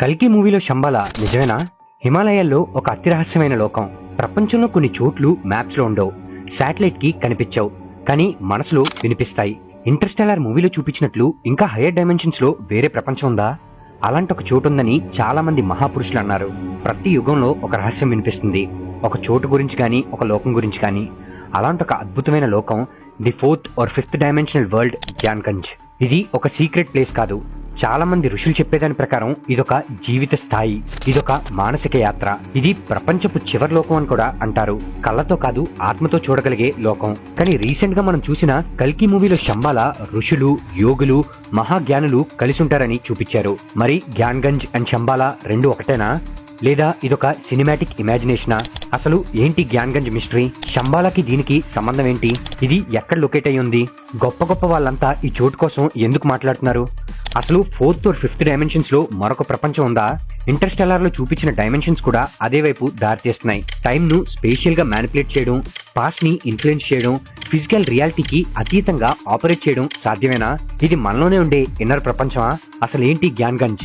కల్కి మూవీలో శంబాల నిజమేనా? హిమాలయాల్లో ఒక అతి రహస్యమైన లోకం. ప్రపంచంలో కొన్ని చోట్లు మ్యాప్స్లో ఉండవు. శాటిలైట్కి కనిపించవు. కానీ మనసులో వినిపిస్తాయి. ఇంటర్స్టెల్లార్ మూవీలో చూపించినట్లు ఇంకా హయ్యర్ డైమెన్షన్స్లో వేరే ప్రపంచం ఉందా? అలాంటి ఒక చోటు ఉందని చాలా మంది మహాపురుషులు అన్నారు. ప్రతి యుగంలో ఒక రహస్యం వినిపిస్తుంది. ఒక చోటు గురించి కానీ ఒక లోకం గురించి కానీ. అలాంటి ఒక అద్భుతమైన లోకం the fourth or fifth dimensional world Gyanganj ఇది ఒక సీక్రెట్ ప్లేస్ కాదు. చాలా మంది ఋషులు చెప్పేదాని ప్రకారం ఇదొక జీవిత స్థాయి ఇదొక మానసిక యాత్ర. ఇది ప్రపంచపు చివరి లోకం అని కూడా అంటారు. కళ్ళతో కాదు ఆత్మతో చూడగలిగే లోకం. కానీ రీసెంట్గా మనం చూసిన కల్కి మూవీలో శంబాల ఋషులు యోగులు మహాజ్ఞానులు కలిసి ఉంటారని చూపించారు. మరి జ్ఞాన్గంజ్ అండ్ శంబాల రెండు ఒకటేనా? లేదా ఇదొక సినిమాటిక్ ఇమాజినేషనా అసలు ఏంటి జ్ఞాన్గంజ్ మిస్టరీ శంబాలకి దీనికి సంబంధం ఏంటి? ఇది ఎక్కడ లొకేట్ అయ్యి ఉంది గొప్ప గొప్ప వాళ్ళంతా ఈ చోటు కోసం ఎందుకు మాట్లాడుతున్నారు? అసలు ఫోర్త్ ఆర్ ఫిఫ్త్ డైమెన్షన్స్లో మరొక ప్రపంచం ఉందా? ఇంటర్స్టెల్లార్లో చూపించిన డైమెన్షన్స్ కూడా అదే వైపు దారితీస్తున్నాయి. టైం ను స్పేషియల్గా మ్యానిపులేట్ చేయడం పాస్ట్ని ఇన్ఫ్లుయెన్స్ చేయడం ఫిజికల్ రియాలిటీకి అతీతంగా ఆపరేట్ చేయడం సాధ్యమేనా? ఇది మనలోనే ఉండే ఇన్నర్ ప్రపంచమా? అసలేంటి గ్యాన్గంజ్